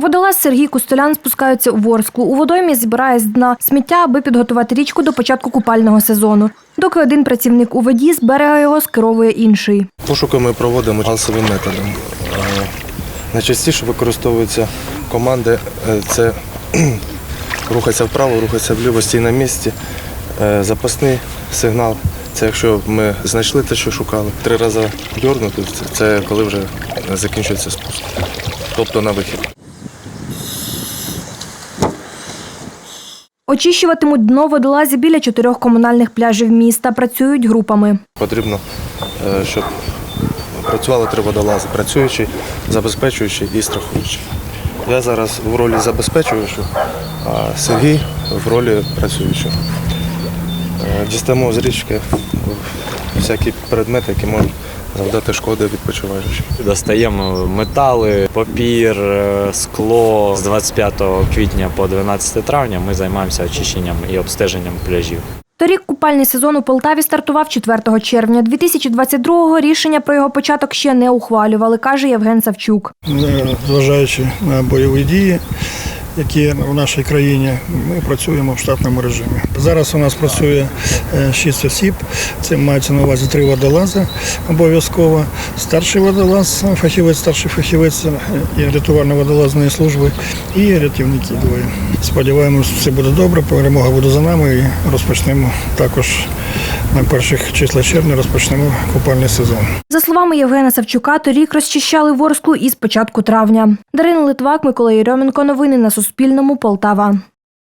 Водолаз Сергій Кустолян спускається у Ворсклу. У водоймі збирає з дна сміття, аби підготувати річку до початку купального сезону. Доки один працівник у воді, з берега його скеровує інший. Пошуки ми проводимо галсовим методом. Найчастіше використовуються команди е, це рухатися вправо, рухатися вліво, стій на місці. Е, Запасний сигнал це якщо ми знайшли те, що шукали. Три рази дьорнути це коли вже закінчується спуск. Тобто на вихід. Очищуватимуть дно водолазі біля чотирьох комунальних пляжів міста. Працюють групами. Потрібно, е, щоб працювали три водолази, працюючий, забезпечуючий і страхуючий. Я зараз в ролі забезпечуючого, а Сергій в ролі працюючого. Е, Дістаємо з річки всякі предмети, які можуть завдати шкоди відпочиваючим. Достаємо метали, папір, е, скло. З 25 квітня по 12 травня ми займаємося очищенням і обстеженням пляжів. Торік купальний сезон у Полтаві стартував 4 червня. 2022-го рішення про його початок ще не ухвалювали, каже Євген Савчук. Е, зважаючи на бойові дії, які в нашій країні, ми працюємо в штатному режимі. Зараз у нас працює е, шість осіб. Це мається на увазі три водолази обов'язково. Старший водолаз, фахівець, старший фахівець е, і рятувально-водолазної служби, і рятівники двоє. Сподіваємось, все буде добре. Перемога буде за нами і розпочнемо також на перших числах червня розпочнемо купальний сезон. За словами Євгена Савчука, торік розчищали Ворсклу із початку травня. Дарина Литвак, Микола Єрьоменко. Новини на Суспільному. Полтава.